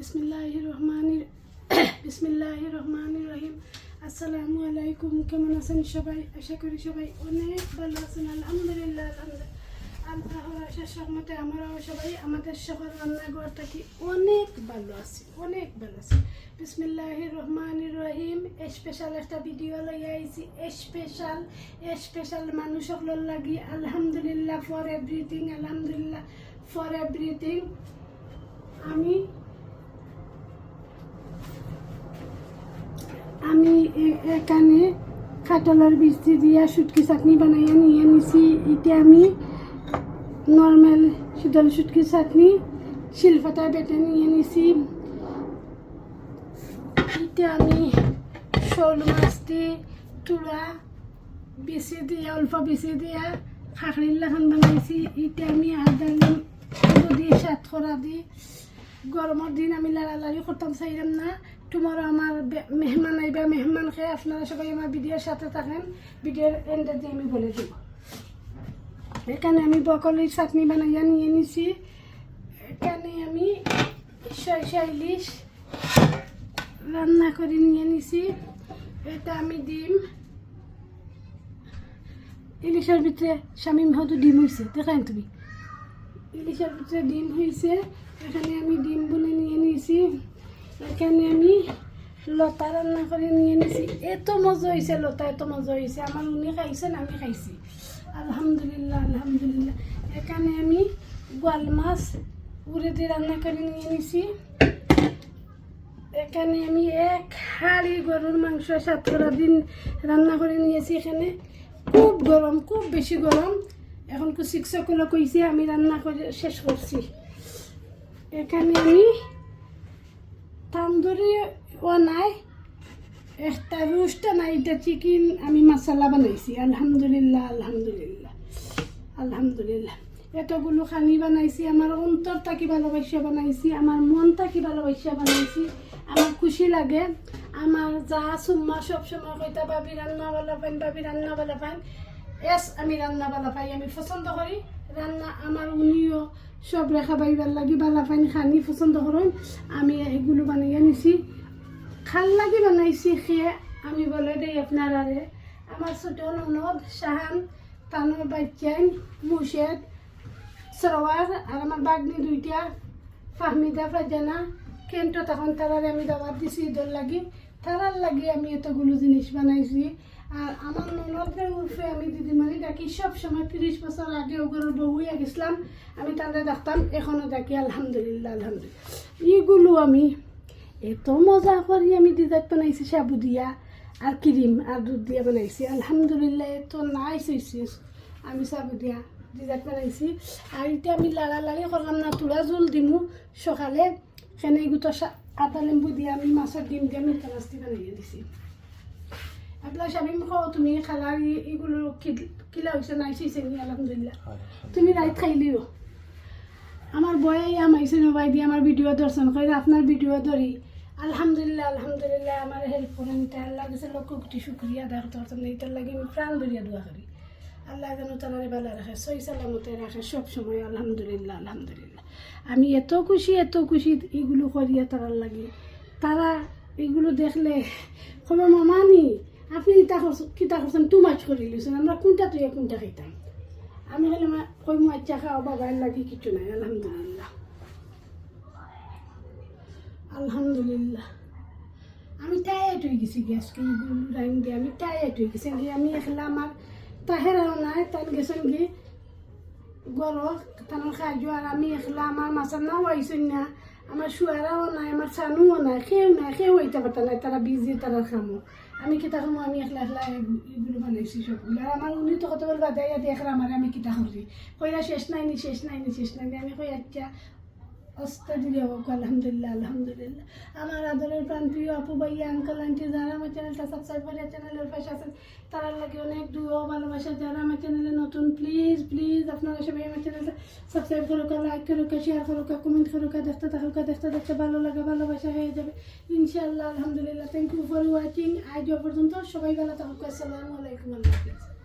বিসমিল্লাহ রহমান বিসমিল্লাহ রহমান রহিম। আসসালামু আলাইকুম। কেমন আছেন সবাই? আশা করি সবাই অনেক ভালো আছেন। আলহামদুলিল্লাহ আলহামদুলিল্লাহ। আশার সহমতে, আমরাও সবাই, আমাদের সকল রান্নাঘর থাকি অনেক ভালো আছি, অনেক ভালো আছি। বিসমিল্লাহ রহমান রহিম। স্পেশাল একটা ভিডিও লই আইছি। স্পেশাল স্পেশাল মানুষ সকলের লাগি, আলহামদুলিল্লাহ ফর এভরিথিং আলহামদুলিল্লাহ ফর এভরিথিং আমি আমি এখানে কাঁঠালের বৃষ্টি দিয়া শুটকি চাটনি বানাইয়া নিয়ে নিছি। এটা আমি নর্মাল শীতল শুটকি চাটনি শিলপাতা বেটে নিয়ে নিছি। এটা আমি শোল মাছ দি তুলা বেশি দিয়া, অল্প বেশি দিয়া খাখরির লাখান বানাইছি। এটা আমি আদা দিয়ে সাত করা দি। গরমের দিন আমি লাড়ালাড়ি করতাম, চাইলাম না। তোমার আমার মেহমান আইবা, মেহমান খেয়ে আপনারা সবাই আমার ভিডিওর সাথে থাকেন। ভিডিওর এন্ডে দিয়ে আমি বলে দেব। এখানে আমি বকলির চাটনি বানাইয়া নিয়ে নিছি। এখানে আমি সরিষা ইলিশ রান্না করে নিয়ে নিছি। এটা আমি ডিম। ইলিশের ভিতরে স্বামী হয়তো ডিম হয়েছে দেখেন তুমি। ইলিশের ভিতরে ডিম হয়েছে এখানে আমি ডিম বলে নিয়ে নিয়েছি এখানে আমি লতা রান্না করে নিয়ে নিয়েছি এত মজা হয়েছে লতা, এত মজা হয়েছে আমার উনি খাইছেন আমি খাইছি। আলহামদুলিল্লাহ আলহামদুলিল্লাহ। এখানে আমি গোয়াল মাছ উড়ে দিয়ে রান্না করে নিয়ে নিয়েছি এখানে আমি এক হাড়ি গরুর মাংস সাতকরা দিন রান্না করে নিয়েছি এখানে। খুব গরম, খুব বেশি গরম। এখন শিক্ষকগুলো কইছে আমি রান্না করে শেষ করছি। এখানে আমি তান্দুরি বানাই একটা রুস্ট নাই, এটা চিকেন আমি মশলা বানাইছি। আলহামদুলিল্লাহ আলহামদুলিল্লাহ আলহামদুলিল্লাহ। এতগুলো খানি বানাইছি আমার অন্তর থাকি ভালোবাসা বানাইছি আমার মন থাকি ভালোবাসা বানাইছি। আমার খুশি লাগে। আমার যা সুম্মা সবসময় কইতা, বাবি রান্না বালা পাইন, বাবি রান্না বালা পাইন। এস আমি রান্না বালা পাই, আমি পছন্দ করি। রান্না আমার উনিও সব রেখা বাইবার লাগি, বালা পাইন খানি পছন্দ করেন, আমি এগুলো বানাইয়া নিছি। খাল লাগি বানাইছি খেয়ে আমি বলে দেই আপনারা আমার ছোট ননদ শাহান, তানোর বাচ্চাইন, মুর্শেদ সরওয়ার আর আমার বাগনি দুইটা, ফাহমিদা ফাজানা কেন্ট তখন তারারে আমি দাবাত দিছি ঈদের লাগি। তারার লাগি আমি এতগুলো জিনিস বানাইছি। আর আমার ননদের উর্ফে আমি দিদিমানি ডাকি সব সময় তিরিশ বছর আগে ওগুলোর বউ গেছিলাম, আমি তাদের ডাকতাম এখনও ডাকি, আলহামদুলিল্লাহ আলহামদুলিল্লাহ। এইগুলো আমি এত মজা করি, আমি ডিজাইন বানাইছি সাবু দিয়া, আর ক্রিম, আর দুধ দিয়া বানাইছি। আলহামদুলিল্লাহ, এত নাইস আমি সাবু দিয়া ডিজাইন বানাইছি। আর এতিয়া আমি লাড়া লাড়ি করলাম না, তোলা জোল দিমু সকালে। সেনে গোটা আটা লেম্বু দিয়ে আমি মাছের ডিম দিয়ে মিঠা মাছটি বানাইয়ে দিছি। আপনার স্বামী খাও তুমি খালার ই- এগুলো কিলা হয়েছে নাই হয়েছে নি আলহামদুলিল্লাহ। তুমি রাইত খাইলিও। আমার বয়ে আমাইছে নবাই দিয়ে আমার ভিডিও দর্শন করে আপনার ভিডিও ধরি আলহামদুলিল্লাহ আলহামদুলিল্লাহ আমার হেল্প করেন আল্লাহ কাছে লক্ষ কোটি শুক্রিয়া দেখ দর্শন এইটার লাগে আমি প্রাণ ধরিয়া দোয়া করি। আল্লাহ যেন তারা ভালো রাখে সই সালামতে রাখে, সব সময় আলহামদুলিল্লাহ আলহামদুলিল্লাহ। আমি এত খুশি এত খুশি এগুলো করিয়া তারার লাগে। তারা এগুলো দেখলে কবে মামানি আপনি করছেন কিতা করছেন? টু মাছ করে লিছেন আমরা কোনটা তুই কোনটা খাইতাম? আমি মা কই আচ্ছা খাও, বাবার লাগি কিছু নাই, আলহামদুলিল্লাহ। আলহামদুলিল্লাহ। আমি টায়ার্ড হয়ে গেছি গ্যাসকে রাইন দিয়ে আমি টায়ার্ড হয়ে গেছি। আমি একলা আমার তাহেরাও নাই তান গেছেন গিয়ে গরম তানোর খাইজো আর আমি একলা আমার মাছের নাও আইসেন না। আমার শুয়ারাও নাই আমার চানুও নাই খেয়েও নাই খেয়েও হইতে পারতা নাই তারা বিজি তারা খামো। আমি কিতা খামো, আমি একলা একলা এগু- এগুলো বানাইছি সবগুলো আর আমার উনি তো কত বল বাদাইয়া দেখরা আমার আমি কিতা করি কইরা শেষ নাই নি, শেষ শেষ নাই আমি কই আচ্ছা অস্তা দিলে হোক, আলহামদুলিল্লাহ আলহামদুলিল্লাহ। আমার আদরের প্রাণ প্রিয় আপু ভাইয়া আঙ্কাল আন্টি যারা আমার চ্যানেলটা সাবস্ক্রাইব করে চ্যানেলের পাশে আছেন তারা লাগে অনেক দুয়ো ভালোবাসা। যারা আমার চ্যানেলে নতুন প্লিজ প্লিজ আপনারা সবাই আমার চ্যানেলটা সাবস্ক্রাইব করুক লাইক করুক শেয়ার করুক কমেন্ট করুক দেখতে থাকুক দেখতে দেখতে ভালো লাগে, ভালোবাসা হয়ে যাবে। ইনশাআল্লাহ, আলহামদুলিল্লাহ। থ্যাংক ইউ ফর ওয়াচিং আজ পর্যন্ত সবাই ভালো থাকুক। আসসালামু আলাইকুম, আল্লাহ